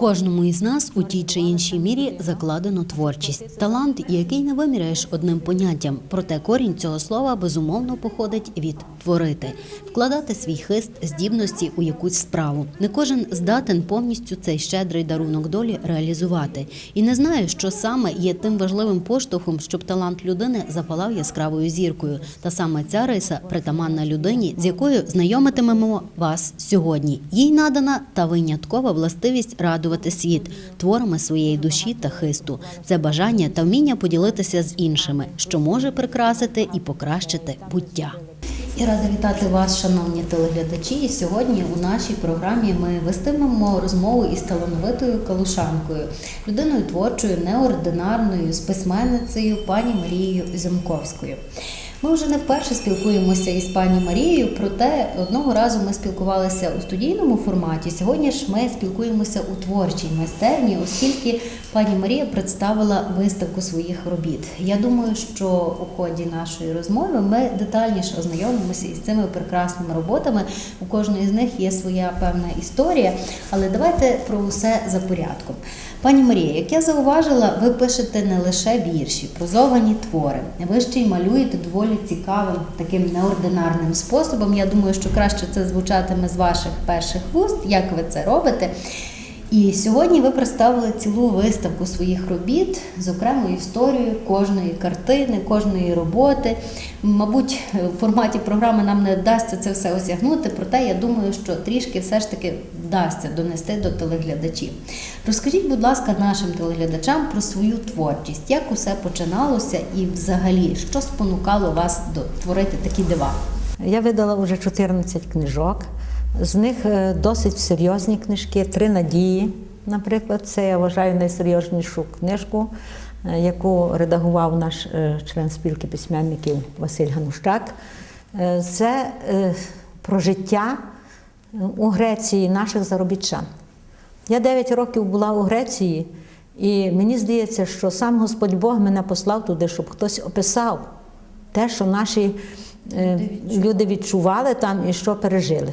Кожному із нас у тій чи іншій мірі закладено творчість, талант, який не виміряєш одним поняттям. Проте корінь цього слова безумовно походить від творити, вкладати свій хист, здібності у якусь справу. Не кожен здатен повністю цей щедрий дарунок долі реалізувати, і не знає, що саме є тим важливим поштовхом, щоб талант людини запалав яскравою зіркою. Та саме ця риса притаманна людині, з якою знайомитимемо вас сьогодні. Їй надана та виняткова властивість радувати світ творами своєї душі та хисту. Це бажання та вміння поділитися з іншими, що може прикрасити і покращити буття. Я рада вітати вас, шановні телеглядачі. І сьогодні у нашій програмі ми вестимемо розмову із талановитою калушанкою, людиною творчою, неординарною, з письменницею пані Марією Зімковською. Ми вже не вперше спілкуємося із пані Марією, проте одного разу ми спілкувалися у студійному форматі. Сьогодні ж ми спілкуємося у творчій майстерні, оскільки пані Марія представила виставку своїх робіт. Я думаю, що у ході нашої розмови ми детальніше ознайомимося із цими прекрасними роботами. У кожної з них є своя певна історія, але давайте про усе за порядком. Пані Марія, як я зауважила, ви пишете не лише вірші, прозовані твори. Ви ще й малюєте доволі цікавим таким неординарним способом. Я думаю, що краще це звучатиме з ваших перших вуст, як ви це робите. І сьогодні ви представили цілу виставку своїх робіт з окремою історією кожної картини, кожної роботи. Мабуть, в форматі програми нам не вдасться це все осягнути, проте я думаю, що трішки все ж таки вдасться донести до телеглядачів. Розкажіть, будь ласка, нашим телеглядачам про свою творчість, як усе починалося і взагалі, що спонукало вас до творити такі дива? Я видала вже 14 книжок. З них е, досить серйозні книжки, три надії. Наприклад, це я вважаю найсерйознішу книжку, е, яку редагував наш е, член спілки письменників Василь Ганущак. Це про життя у Греції наших заробітчан. Я 9 років була у Греції, і мені здається, що сам Господь Бог мене послав туди, щоб хтось описав те, що наші люди відчували там і що пережили.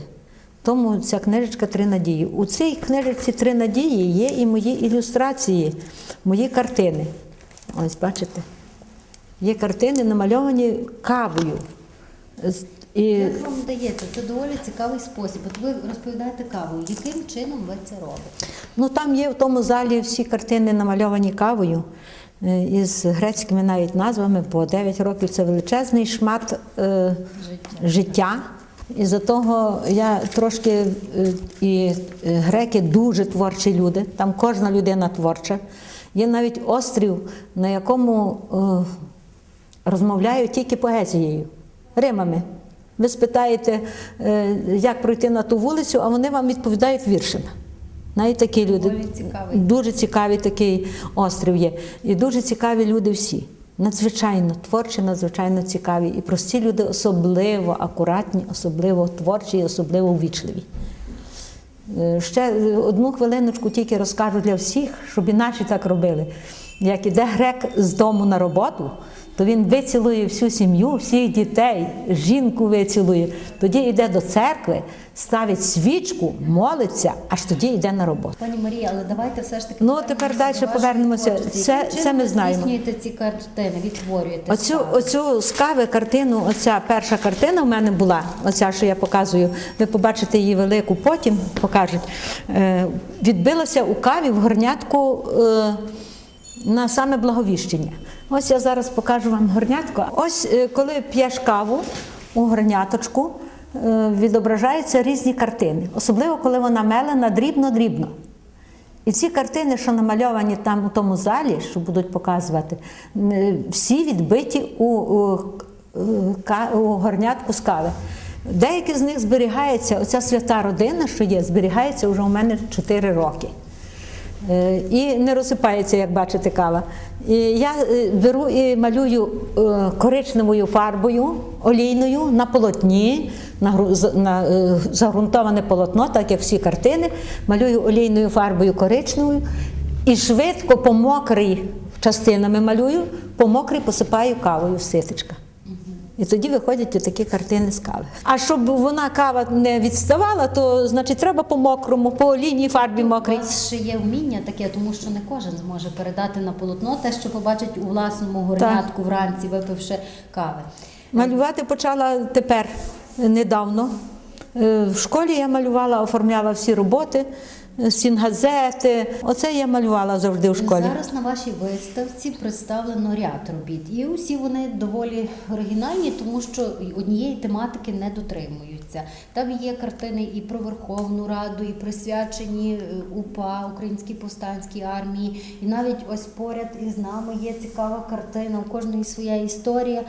Тому ця книжечка Три надії. У цій книжечці Три надії є і мої ілюстрації, мої картини. Ось бачите. Є картини, намальовані кавою. І Як вам вдається? Це доволі цікавий спосіб. От ви розповідаєте кавою. Яким чином ви це робите? Ну там є в тому залі всі картини намальовані кавою е, із грецькими навіть назвами по 9 років. Це величезний шмат е, життя. І за того я трошки е, і е, греки дуже творчі люди. Там кожна людина творча. Є навіть острів, на якому е, розмовляють тільки поезією, римами. Ви спитаєте, як пройти на ту вулицю, а вони вам відповідають віршами. Навіть такі люди. Доволі цікавий. Дуже цікавий такий острів є. І дуже цікаві люди всі. Надзвичайно творчі, надзвичайно цікаві. І прості люди особливо акуратні, особливо творчі, і особливо ввічливі. Е, Ще одну хвилиночку тільки розкажу для всіх, щоб і наші так робили. Як іде грек з дому на роботу, то він вицілує всю сім'ю, всіх дітей, жінку вицілує. Тоді йде до церкви, ставить свічку, молиться, аж тоді йде на роботу. Пані Марія, але давайте все ж таки. Ну, тепер далі повернемося. Це- це ми ви знаємо. здійснюєте ці картини, відтворюєте. Оцю, оцю з кави картину, оця перша картина в мене була, оця, що я показую. Ви побачите її велику, потім покажуть. Е, відбилася у каві в горнятку е, на саме благовіщення. Ось я зараз покажу вам горнятку. Ось е, коли п'єш каву у горняточку, е, відображаються різні картини, особливо коли вона мелена дрібно-дрібно. І ці картини, що намальовані там у тому залі, що будуть показувати, всі відбиті у, у, е, у горнятку з кави. Деякі з них зберігаються, оця свята родина, що є, зберігається вже у мене 4 роки. Е, І не розсипається, як бачите, кава. І я е, беру і малюю е, коричневою фарбою олійною на полотні, на, на загрунтоване полотно, так як всі картини, малюю олійною фарбою коричневою і швидко по мокрій частинами малюю, по мокрій посипаю кавою з ситечка. І тоді виходять такі картини з кави. А щоб вона кава не відставала, то значить треба по мокрому, по лінії фарбі У вас ще є вміння таке, тому що не кожен зможе передати на полотно те, що побачить у власному горнятку вранці, випивши кави. Малювати почала тепер недавно. Е, В школі я малювала, оформляла всі роботи, стінгазети. Оце я малювала завжди в школі. Зараз на вашій виставці представлено ряд робіт, і усі вони доволі оригінальні, тому що однієї тематики не дотримуються. Там є картини і про Верховну Раду, і присвячені е, УПА Українській повстанській армії. І навіть ось поряд із нами є цікава картина. У кожної своя історія.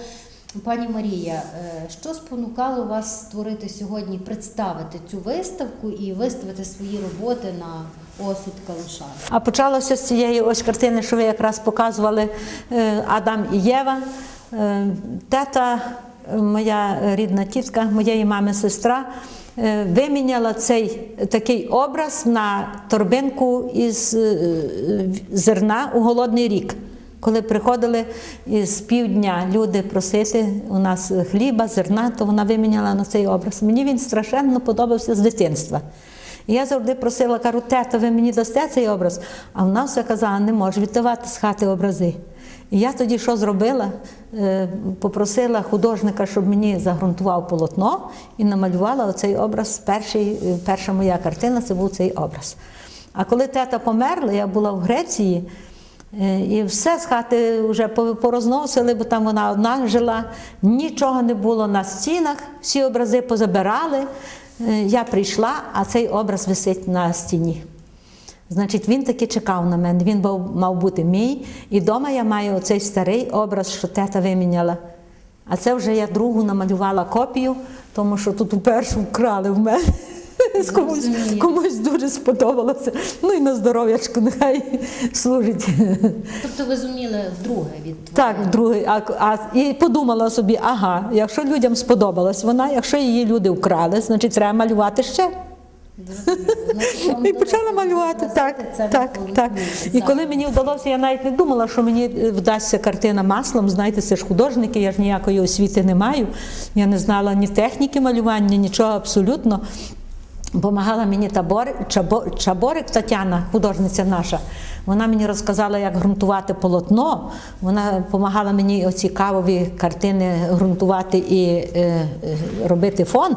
Пані Марія, е, що спонукало вас створити сьогодні, представити цю виставку і виставити свої роботи на осуд Калуша? А почалося з цієї ось картини, що ви якраз показували е, Адам і Єва. Е, Тета, моя рідна тітка, моєї мами сестра, виміняла цей такий образ на торбинку із зерна у голодний рік. Коли приходили з півдня люди просити у нас хліба, зерна, то вона виміняла на цей образ. Мені він страшенно подобався з дитинства. І я завжди просила, кажу, тета, ви мені дасте цей образ? А вона все казала, не може віддавати з хати образи. І я тоді що зробила? Е, Попросила художника, щоб мені загрунтував полотно і намалювала оцей образ. Перший, е, перша моя картина це був цей образ. А коли тета померла, я була в Греції. Е, І все з хати вже порозносили, бо там вона одна жила. Нічого не було на стінах, всі образи позабирали. Е, Я прийшла, а цей образ висить на стіні. Значить, він таки чекав на мене. Він мав бути мій. І вдома я маю оцей старий образ, що тета виміняла. А це вже я другу намалювала копію, тому що тут першу вкрали в мене. Комусь, комусь дуже сподобалося. Ну і на здоров'ячку нехай служить. Тобто ви зуміли вдруге від Так, другий. А, а, і подумала собі, ага, якщо людям сподобалась вона, якщо її люди вкрали, значить треба малювати ще. І почала малювати. Так, так, так. І коли мені вдалося, я навіть не думала, що мені е, вдасться картина маслом. Знаєте, це ж художники, я ж ніякої освіти не маю. Я не знала ні техніки малювання, нічого абсолютно. Помагала мені табор, Чабо, Чаборик Тетяна, художниця наша. Вона мені розказала, як ґрунтувати полотно. Вона допомагала мені оці кавові картини ґрунтувати і е, е, робити фон.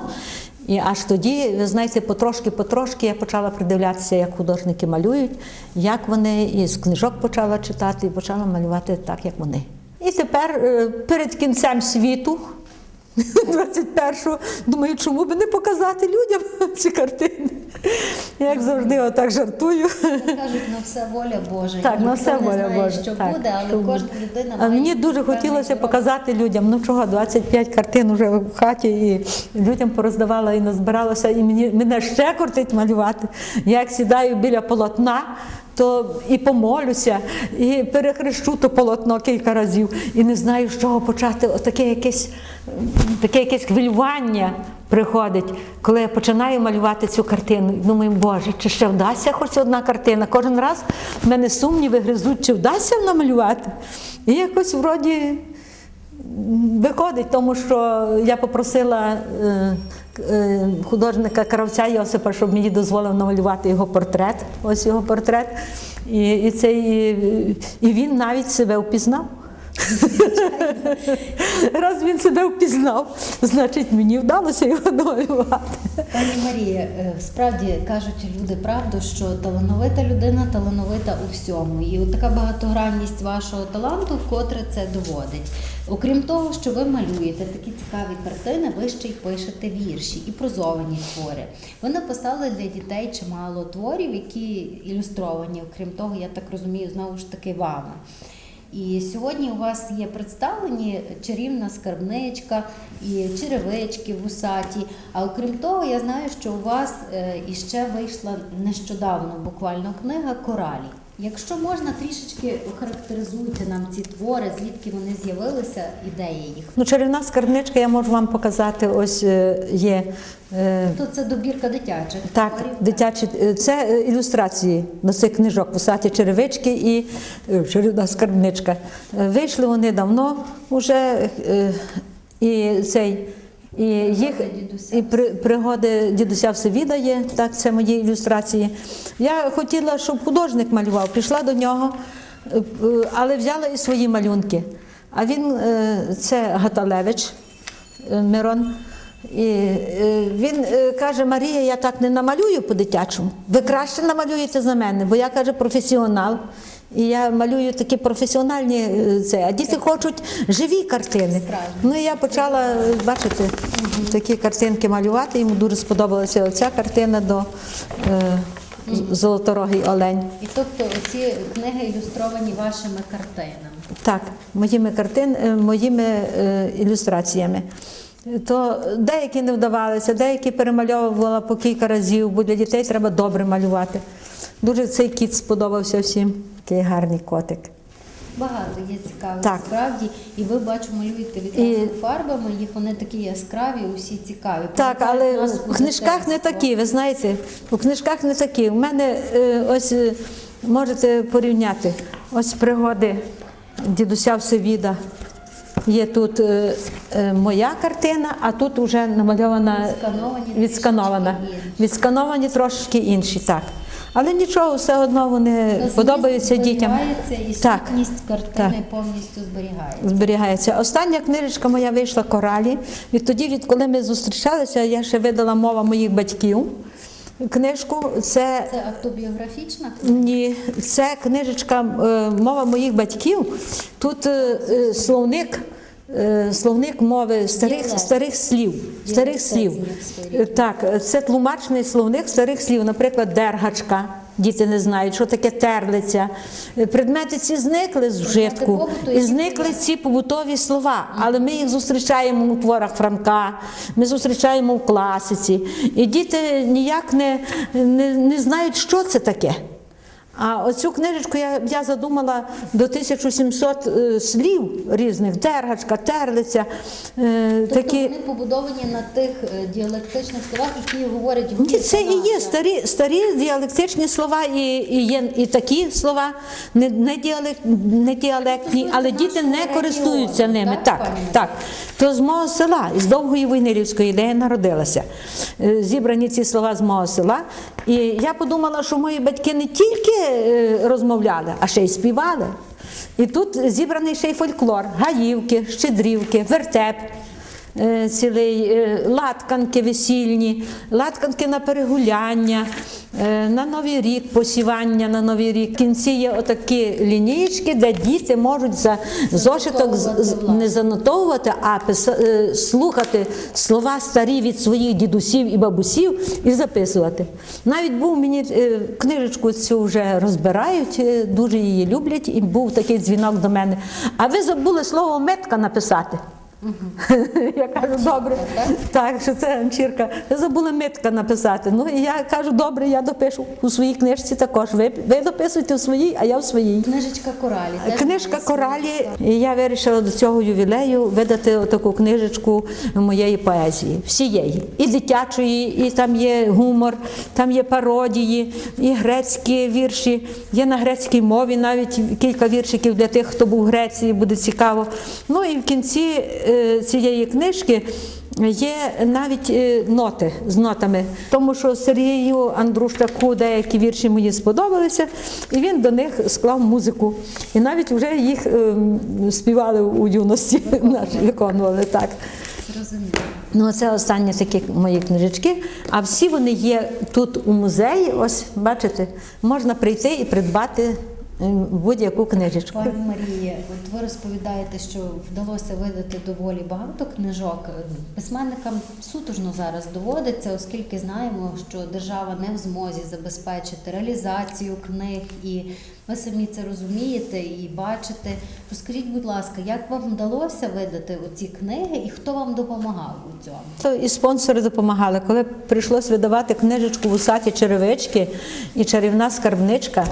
І аж тоді, ви знаєте, потрошки-потрошки я почала придивлятися, як художники малюють, як вони і з книжок почала читати, і почала малювати так, як вони. І тепер е, перед кінцем світу 21-го. Думаю, чому би не показати людям ці картини? Як завжди, отак жартую. кажуть, на все воля Божа. Так, на все воля Божа. що Так, буде, але кожна людина А мені дуже хотілося показати людям. Ну чого, 25 картин вже в хаті, і людям пороздавала і назбиралося, і мені мене ще кортить малювати. Я як сідаю біля полотна. То і помолюся, і перехрещу то полотно кілька разів, і не знаю, з чого почати. Отаке якесь, таке якесь хвилювання приходить, коли я починаю малювати цю картину. Думаю, Боже, чи ще вдасться хоч одна картина? Кожен раз в мене сумніви гризуть, чи вдасться намалювати. І якось вроді виходить, тому що я попросила е, художника кравця Йосипа, щоб мені дозволив намалювати його портрет. Ось його портрет. І, і, цей, і, і він навіть себе впізнав. Раз він себе впізнав, значить мені вдалося його намалювати. Пані Марія, е, справді кажуть люди правду, що талановита людина талановита у всьому. І от така багатогранність вашого таланту вкотре це доводить. Окрім того, що ви малюєте такі цікаві картини, ви ще й пишете вірші і прозовані твори. Ви написали для дітей чимало творів, які ілюстровані. Окрім того, я так розумію, знову ж таки вами. І сьогодні у вас є представлені чарівна скарбничка і черевички вусаті. А окрім того, я знаю, що у вас е, іще вийшла нещодавно буквально книга Коралі. Якщо можна, трішечки охарактеризуйте нам ці твори, звідки вони з'явилися, ідея їх. Ну, чарівна скарбничка я можу вам показати. Ось е, є. е, То це добірка дитячих Так, творів. дитячі е, це ілюстрації до цих книжок, висаті черевички і чарівна скарбничка. Вийшли вони давно, вже І цей. І їх і при, пригоди дідуся Всевіда є, так, це мої ілюстрації. Я хотіла, щоб художник малював, пішла до нього, е, але взяла і свої малюнки. А він е, це Гаталевич е, Мирон. І він каже: Марія, я так не намалюю по-дитячому. Ви краще намалюєте за мене, бо я каже професіонал. І я малюю такі професіональні е, це. А діти хочуть живі картини. Ну і я почала е, бачите такі картинки малювати. Йому дуже сподобалася оця картина до е, Золоторогий Олень. І тобто ці книги ілюстровані вашими картинами. Так, моїми картин, моїми е, ілюстраціями. То деякі не вдавалися, деякі перемальовувала по кілька разів, бо для дітей треба добре малювати. Дуже цей кіт сподобався всім. Такий гарний котик. Багато є цікавих Так. справді, і ви бачу, малюєте відразу фарбами, їх вони такі яскраві, усі цікаві. Так, Повертають але в книжках не такі, ви знаєте, у книжках не такі. У мене е, ось е, можете порівняти ось пригоди дідуся Всевіда. Є тут е, е, моя картина, а тут вже намальована Відскановані відсканована. трішечки інші. Відскановані трошки інші, так. Але нічого, все одно вони Зміст подобаються дітям. І Так, сутність картини повністю зберігається. зберігається. Остання книжечка моя вийшла коралі. Відтоді, відколи ми зустрічалися, я ще видала мова моїх батьків. Книжку це Це автобіографічна ні, це книжечка е, мова моїх батьків. Тут е, е, словник. Е, Словник мови старих, старих слів. Старих слів. Е, Так, це тлумачний словник старих слів, наприклад, дергачка. Діти не знають, що таке терлиця. Е, Предмети ці зникли з вжитку, і зникли ці побутові слова, але ми їх зустрічаємо у творах Франка, ми зустрічаємо в класиці. І діти ніяк не, не, не знають, що це таке. А оцю книжечку я, я задумала до 1700 е, слів різних: дергачка, терлиця, е, Тобто такі. вони побудовані на тих е, діалектичних словах, які говорять Ні, це і є старі, старі діалектичні слова, і, і є і такі слова, не, не, діалект, не діалектні, але діти не користуються ними. так, Так, так. То з мого села, з довгої Войнилівської, де я народилася. Е, Зібрані ці слова з мого села. І я подумала, що мої батьки не тільки розмовляли, а ще й співали. І тут зібраний ще й фольклор, гаївки, щедрівки, вертеп е, цілий, е, латканки весільні, латканки на перегуляння, е, на Новий рік, посівання на Новий рік. В кінці є отакі лінійки, де діти можуть за зошиток не занотовувати, а е, слухати слова старі від своїх дідусів і бабусів і записувати. Навіть був мені е, книжечку цю вже розбирають, е, дуже її люблять, і був такий дзвінок до мене. А ви забули слово метка написати. Я кажу, добре. Так, що це Анчірка. Ви забули митка написати. Ну і я кажу, добре, я допишу у своїй книжці також. Ви, ви дописуйте у своїй, а я в своїй. Книжечка коралі. Книжка коралі. І я вирішила до цього ювілею видати таку книжечку моєї поезії, всієї. І дитячої, і там є гумор, там є пародії, і грецькі вірші. Є на грецькій мові навіть кілька віршиків для тих, хто був в Греції, буде цікаво. Ну і в кінці е, цієї книжки. Є навіть е, ноти з нотами, тому що Сергію Андрушаку деякі вірші мені сподобалися, і він до них склав музику. І навіть вже їх ем, співали у юності, виконували так. Ну, це останні такі мої книжечки. А всі вони є тут у музеї. Ось бачите, можна прийти і придбати будь-яку книжечку. Пані Марія, от ви розповідаєте, що вдалося видати доволі багато книжок. Письменникам сутужно зараз доводиться, оскільки знаємо, що держава не в змозі забезпечити реалізацію книг, і ви самі це розумієте і бачите. Розкажіть, будь ласка, як вам вдалося видати оці книги і хто вам допомагав у цьому? То і спонсори допомагали. Коли прийшлось видавати книжечку «Вусаті черевички і чарівна скарбничка,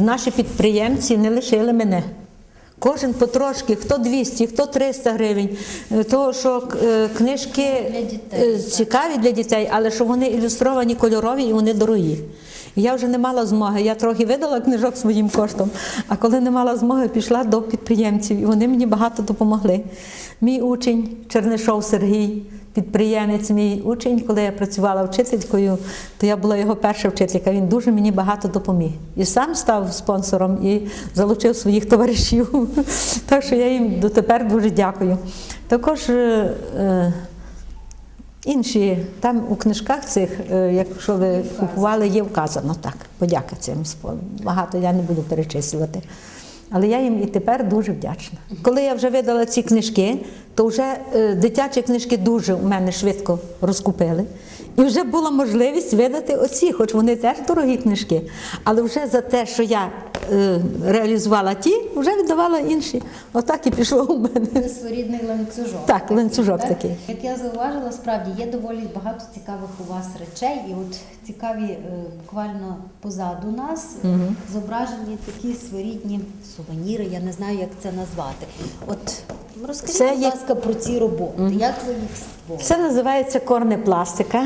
наші підприємці не лишили мене. Кожен потрошки, хто 200, хто 300 гривень. Того, що е, книжки Для дітей, е, цікаві для дітей, але що вони ілюстровані, кольорові і вони дорогі. Я вже не мала змоги. Я трохи видала книжок своїм коштом, а коли не мала змоги, пішла до підприємців, і вони мені багато допомогли. Мій учень Чернишов Сергій, підприємець, мій учень, коли я працювала вчителькою, то я була його перша вчителька. Він дуже мені багато допоміг. І сам став спонсором і залучив своїх товаришів. Так що я їм дотепер дуже дякую. Також е, е, інші, там у книжках цих, е, якщо ви купували, є вказано так. Подяка цим багато я не буду перечислювати. Але я їм і тепер дуже вдячна. Коли я вже видала ці книжки, то вже е, дитячі книжки дуже у мене швидко розкупили. І вже була можливість видати оці, хоч вони теж дорогі книжки. Але вже за те, що я реалізувала ті, вже віддавала інші. Отак і пішло у мене. Це своєрідний ланцюжок. Так, ланцюжок Так? такий. Як я зауважила, справді є доволі багато цікавих у вас речей, і от цікаві е, буквально позаду нас е, зображені такі своєрідні сувеніри, я не знаю, як це назвати. От розкажіть, Це будь є- ласка, про ці роботи. Як ви їх створили? Це називається корнепластика.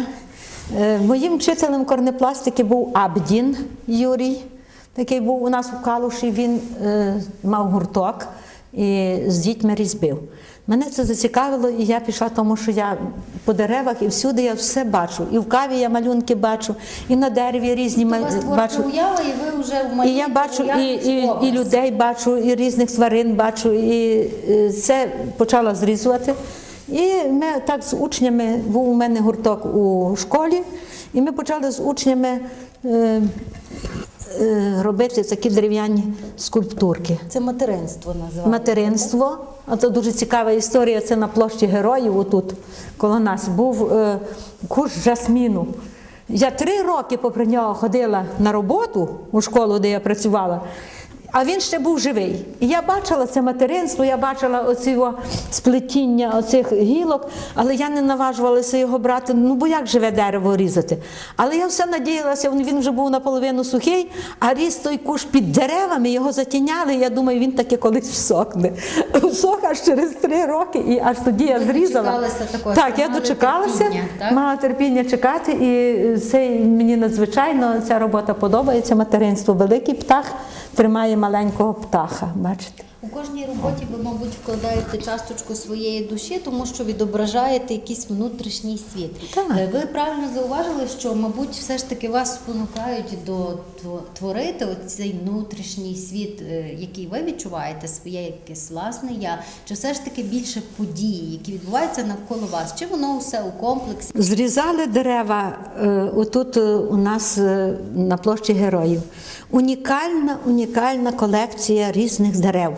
Е, Моїм вчителем корнепластики був Абдін Юрій. Такий був у нас у Калуші. Він е, мав гурток і з дітьми різьбив. Мене це зацікавило, і я пішла, тому що я по деревах і всюди я все бачу. І в каві я малюнки бачу, і на дереві різні У вас бачу. уява, і ви вже в І я бачу і, і, і людей бачу, і різних тварин бачу, і е, це почала зрізувати. І ми так з учнями, був у мене гурток у школі, і ми почали з учнями е, робити такі дерев'яні скульптурки. Це материнство називається. Материнство, а це дуже цікава історія. Це на площі героїв, отут коло нас був е, курс жасміну. Я три роки попри нього ходила на роботу у школу, де я працювала. А він ще був живий. І я бачила це материнство, я бачила оці його сплетіння оцих гілок, але я не наважувалася його брати. Ну бо як живе дерево різати? Але я все надіялася, він вже був наполовину сухий, а ріс той куш під деревами, його затіняли. Я думаю, він таки колись всохне. Всох аж через три роки, і аж тоді я зрізала. також, Так, я дочекалася, терпіння, так? мала терпіння чекати, і це мені надзвичайно ця робота подобається. Материнство. Великий птах тримає маленького птаха. Бачите? У кожній роботі ви, мабуть, вкладаєте часточку своєї душі, тому що відображаєте якийсь внутрішній світ. Так. Е, Ви правильно зауважили, що, мабуть, все ж таки вас спонукають до творити цей внутрішній світ, е, який ви відчуваєте, своє якесь власне я, чи все ж таки більше події, які відбуваються навколо вас? Чи воно все у комплексі? Зрізали дерева е, отут у нас на площі героїв. Унікальна, унікальна колекція різних дерев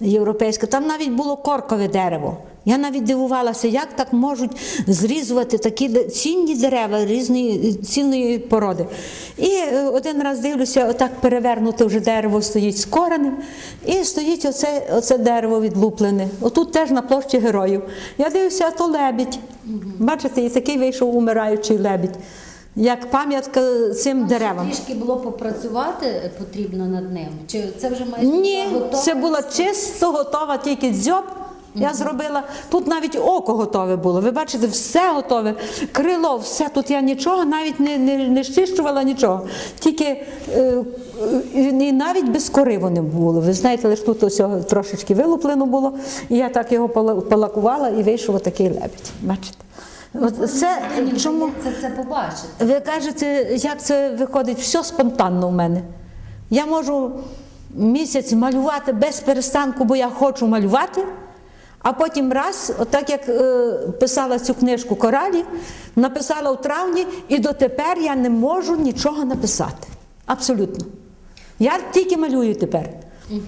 європейська. Там навіть було коркове дерево. Я навіть дивувалася, як так можуть зрізувати такі цінні дерева різної цінної породи. І е, один раз дивлюся, отак перевернуте вже дерево стоїть з коренем, і стоїть оце, оце дерево відлуплене. Отут теж на площі героїв. Я дивлюся, а то лебідь. Бачите, і такий вийшов умираючий лебідь, як пам'ятка цим деревам. Трішки було попрацювати потрібно над ним? Чи це вже майже Ні, готова? це була чисто готова тільки дзьоб. Я зробила тут навіть око готове було. Ви бачите, все готове. Крило, все тут я нічого, навіть не, не, не щищувала нічого. Тільки е, е, і навіть без кори вони були. Ви знаєте, лише тут ось трошечки вилуплено було. І я так його полакувала і вийшов отакий лебідь. Бачите? Це чому? це побачити. Ви кажете, як це виходить? Все спонтанно у мене. Я можу місяць малювати без перестанку, бо я хочу малювати, а потім раз, отак як е, писала цю книжку Коралі, написала у травні, і дотепер я не можу нічого написати. Абсолютно. Я тільки малюю тепер.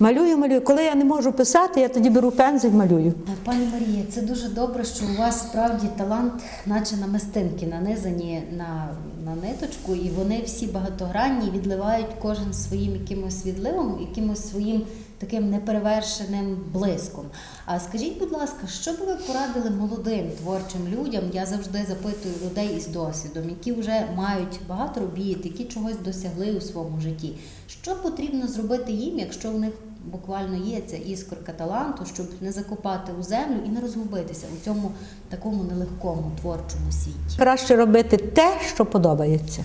Малюю, малюю. Коли я не можу писати, я тоді беру пензель, малюю. Пані Марія, це дуже добре, що у вас справді талант, наче на мистинки, нанизані на, на ниточку, і вони всі багатогранні, відливають кожен своїм якимось відливом, якимось своїм таким неперевершеним блиском. А скажіть, будь ласка, що би ви порадили молодим творчим людям? Я завжди запитую людей із досвідом, які вже мають багато робіт, які чогось досягли у своєму житті. Що потрібно зробити їм, якщо в них буквально є ця іскорка таланту, щоб не закопати у землю і не розгубитися у цьому такому нелегкому творчому світі. Краще робити те, що подобається.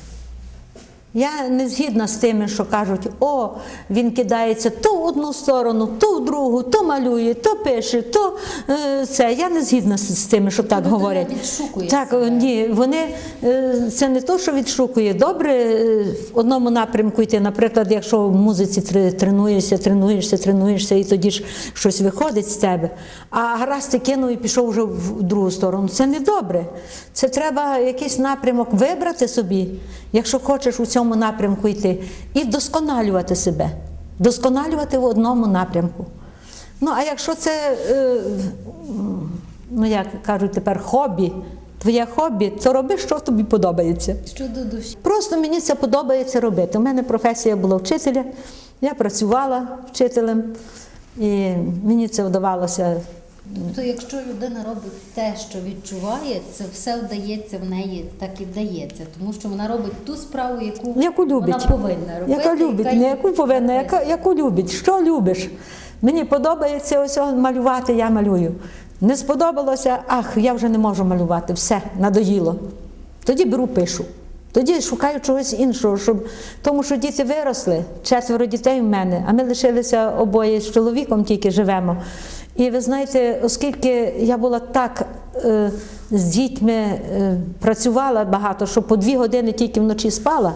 Я не згідна з тими, що кажуть, о, він кидається то в одну сторону, то в другу, то малює, то пише, то е, це. Я не згідна з, тими, що так людина говорять. так, себе. ні, вони е, це не то, що відшукує. Добре е, в одному напрямку йти. Наприклад, якщо в музиці тренуєшся, тренуєшся, тренуєшся, і тоді ж щось виходить з тебе. А гаразд ти кинув і пішов вже в другу сторону. Це не добре. Це треба якийсь напрямок вибрати собі, якщо хочеш у цьому напрямку йти, і вдосконалювати себе, вдосконалювати в одному напрямку. Ну, а якщо це, е, ну як кажуть тепер, хобі, твоє хобі, то роби, що тобі подобається. Щодо душі. Просто мені це подобається робити. У мене професія була вчителя, я працювала вчителем, і мені це вдавалося. Тобто, якщо людина робить те, що відчуває, це все вдається в неї, так і вдається, тому що вона робить ту справу, яку, Яку любить. вона повинна робити. Яка любить, яка не яку повинна, яка, яку любить. Що любиш? Мені подобається ось малювати, я малюю. Не сподобалося, ах, я вже не можу малювати, все, надоїло. Тоді беру, пишу. Тоді шукаю чогось іншого, щоб... тому що діти виросли, четверо дітей в мене, а ми лишилися обоє з чоловіком, тільки живемо. І ви знаєте, оскільки я була так е, з дітьми е, працювала багато, що по дві години тільки вночі спала.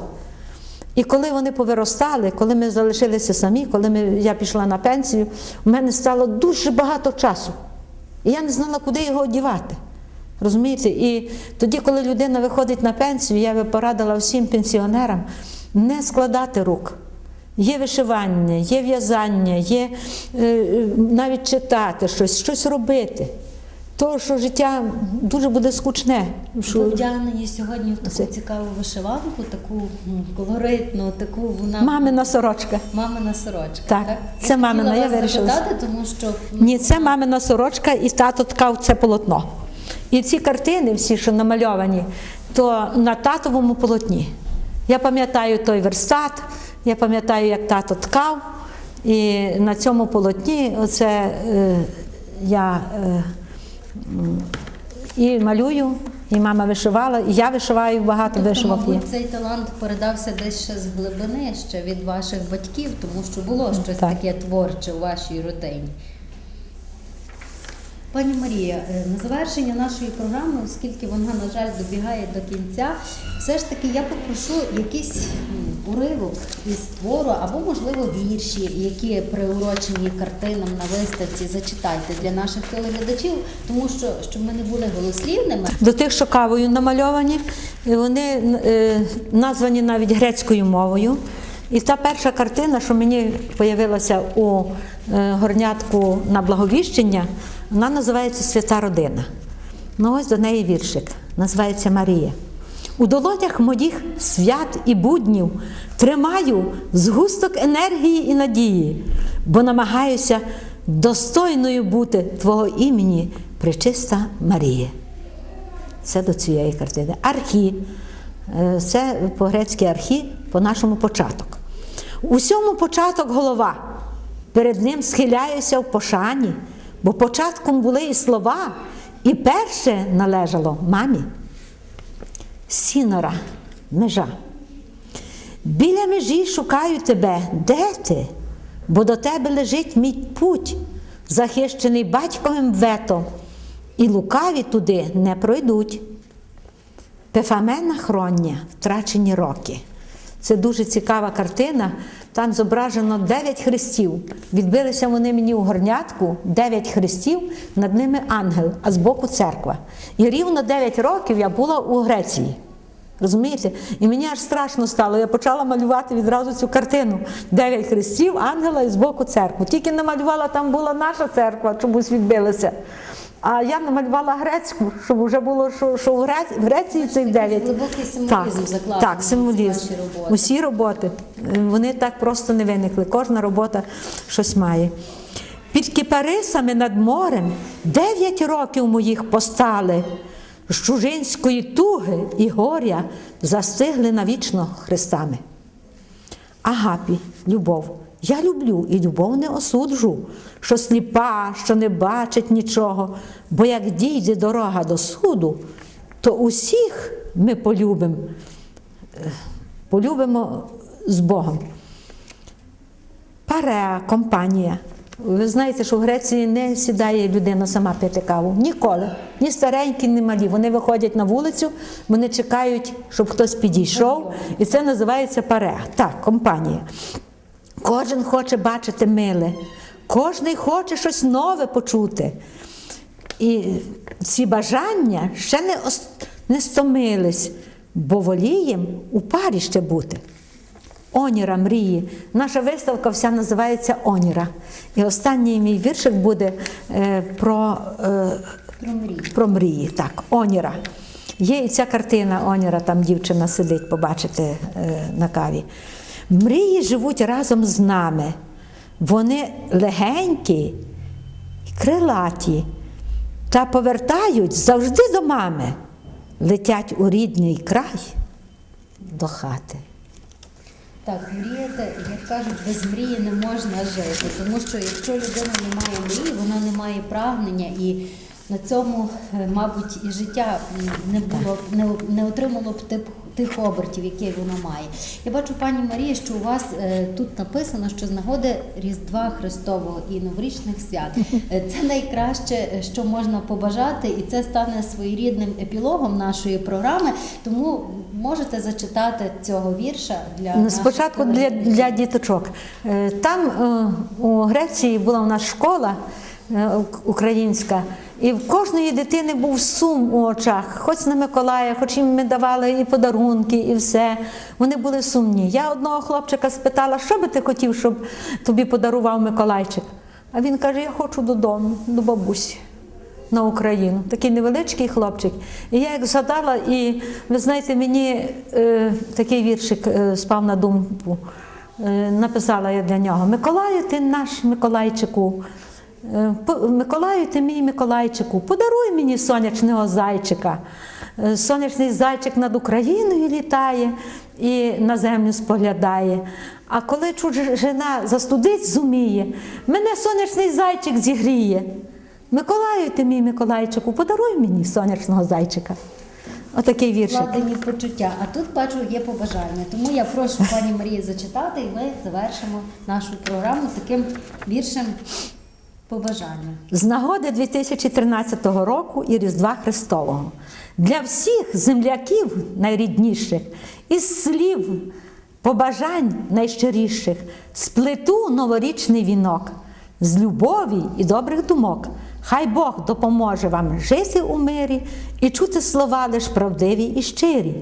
І коли вони повиростали, коли ми залишилися самі, коли ми, я пішла на пенсію, у мене стало дуже багато часу. І я не знала, куди його одівати. Розумієте? І тоді, коли людина виходить на пенсію, я би порадила всім пенсіонерам не складати рук. Є вишивання, є в'язання, є е, е, навіть читати щось, щось робити. То, що життя дуже буде скучне. Що... Вдягнені сьогодні в таку цікаву вишиванку, таку колоритну, таку вона Мамина сорочка. мамина сорочка. Так, це я мамина, я вирішила. запитати, тому що Ні, це мамина сорочка, і тато ткав це полотно. І ці картини, всі, що намальовані, то на татовому полотні. Я пам'ятаю той верстат, я пам'ятаю, як тато ткав. І на цьому полотні оце е, я е, і малюю, і мама вишивала, і я вишиваю багато тобто, вишивок є. мабуть, цей талант передався десь ще з глибини, ще від ваших батьків, тому що було щось Так. таке творче у вашій родині. Пані Марія, е, на завершення нашої програми, оскільки вона, на жаль, добігає до кінця, все ж таки я попрошу якийсь м, уривок із твору або, можливо, вірші, які приурочені картинам на виставці. Зачитайте для наших телеглядачів, тому що щоб ми не були голослівними. До тих, що кавою намальовані, вони е, названі навіть грецькою мовою. І та перша картина, що мені з'явилася у е, горнятку на благовіщення, вона називається Свята родина. Ну ось до неї віршик, називається Марія. У долонях моїх свят і буднів тримаю згусток енергії і надії, бо намагаюся достойною бути Твого імені, пречиста Марія. Це до цієї картини. Архі. Е, Це по-грецьки архі, по-нашому початок. Усьому початок голова. Перед ним схиляюся в пошані, бо початком були і слова, і перше належало мамі. Сінора, межа. Біля межі шукаю тебе, де ти? Бо до тебе лежить мій путь, захищений батьковим вето, і лукаві туди не пройдуть. Пефамена хроння, втрачені роки. Це дуже цікава картина. Там зображено дев'ять хрестів. Відбилися вони мені у горнятку, дев'ять хрестів, над ними ангел, а збоку церква. І рівно 9 років я була у Греції. Розумієте? І мені аж страшно стало. Я почала малювати відразу цю картину. Дев'ять хрестів, ангела і збоку церкву. Тільки намалювала, там була наша церква, чомусь відбилася. А я намалювала грецьку, щоб вже було, що, що в Греції, в Греції цих дев'ять. глибокий символізм так, закладений Так, символізм. роботи. Усі роботи. е, Вони так просто не виникли. Кожна робота щось має. Під кипарисами над морем дев'ять років моїх постали. З чужинської туги і горя застигли навічно хрестами. Агапі, любов. Я люблю і любов не осуджу, що сліпа, що не бачить нічого, бо як дійде дорога до суду, то усіх ми полюбим. Е, полюбимо з Богом. Пареа, компанія. Ви знаєте, що в Греції не сідає людина сама пити каву. Ніколи. Ні старенькі, ні малі. Вони виходять на вулицю, вони чекають, щоб хтось підійшов. І це називається пареа. Так, компанія. Кожен хоче бачити миле, кожен хоче щось нове почути. І ці бажання ще не, не стомились, бо волієм у парі ще бути. Оніра мрії. Наша виставка вся називається Оніра. І останній мій віршик буде е, про, е, Про мрії. про мрії. Так, Оніра. Є і ця картина Оніра, там дівчина сидить, побачите е, на каві. Мрії живуть разом з нами. Вони легенькі і крилаті, та повертають завжди до мами, летять у рідний край до хати. Так, мріяти, як кажуть, без мрії не можна жити. Тому що якщо людина не має мрії, вона не має прагнення і на цьому, е, мабуть, і життя не було не, не отримало б тип, тих обертів, які воно має. Я бачу, пані Марія, що у вас е, тут написано, що з нагоди Різдва Христового і новорічних свят Е, це найкраще, е, що можна побажати, і це стане своєрідним епілогом нашої програми. Тому можете зачитати цього вірша для Ну, Спочатку для, для діточок. Там у Греції була у нас школа українська, і в кожної дитини був сум у очах, хоч на Миколая, хоч їм ми давали і подарунки, і все. Вони були сумні. Я одного хлопчика спитала, що би ти хотів, щоб тобі подарував Миколайчик. А він каже: Я хочу додому, до бабусі на Україну. Такий невеличкий хлопчик. І я як згадала, і ви знаєте, мені е, такий віршик е, спав на думку. Е, написала я для нього: Миколаю, ти наш Миколайчику. Е, Миколаю, ти мій Миколайчику, подаруй мені сонячного зайчика. Е, Сонячний зайчик над Україною літає і на землю споглядає. А коли чужина застудить зуміє, мене сонячний зайчик зігріє. Миколаю, ти мій Миколайчику, подаруй мені сонячного зайчика. Отакий віршик. Вкладені почуття. А тут бачу є побажання. Тому я прошу пані Марії зачитати, і ми завершимо нашу програму таким віршем побажання. З нагоди 2013 року і Різдва Христового для всіх земляків найрідніших із слів побажань найщиріших сплету новорічний вінок з любові і добрих думок. Хай Бог допоможе вам жити у мирі і чути слова лиш правдиві і щирі.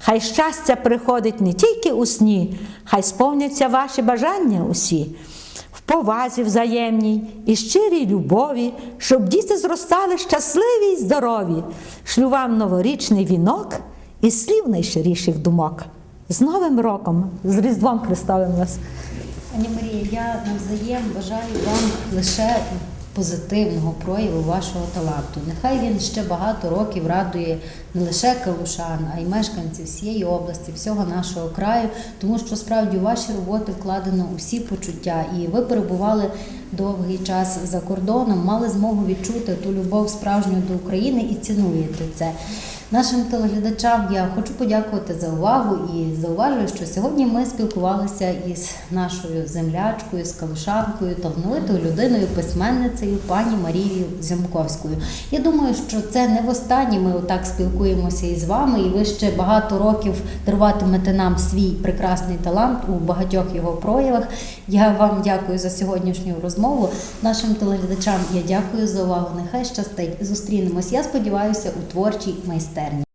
Хай щастя приходить не тільки у сні, хай сповняться ваші бажання усі в повазі взаємній і щирій любові, щоб діти зростали щасливі й здорові. Шлю вам новорічний вінок і слів найщиріших думок. З Новим роком, з Різдвом Христовим вас. Пані Марія, я навзаєм бажаю вам лише позитивного прояву вашого таланту. Нехай він ще багато років радує не лише калушан, а й мешканців всієї області, всього нашого краю, тому що справді у ваші роботи вкладено усі почуття, і ви перебували довгий час за кордоном, мали змогу відчути ту любов справжню до України і цінуєте це. Нашим телеглядачам я хочу подякувати за увагу і зауважую, що сьогодні ми спілкувалися із нашою землячкою, з калушанкою, талановитою людиною, письменницею пані Марією Зямковською. Я думаю, що це не востаннє ми отак спілкуємося із вами, і ви ще багато років даруватимете нам свій прекрасний талант у багатьох його проявах. Я вам дякую за сьогоднішню розмову. Нашим телеглядачам я дякую за увагу. Нехай щастить. Зустрінемось. Я сподіваюся у творчій майстерні. said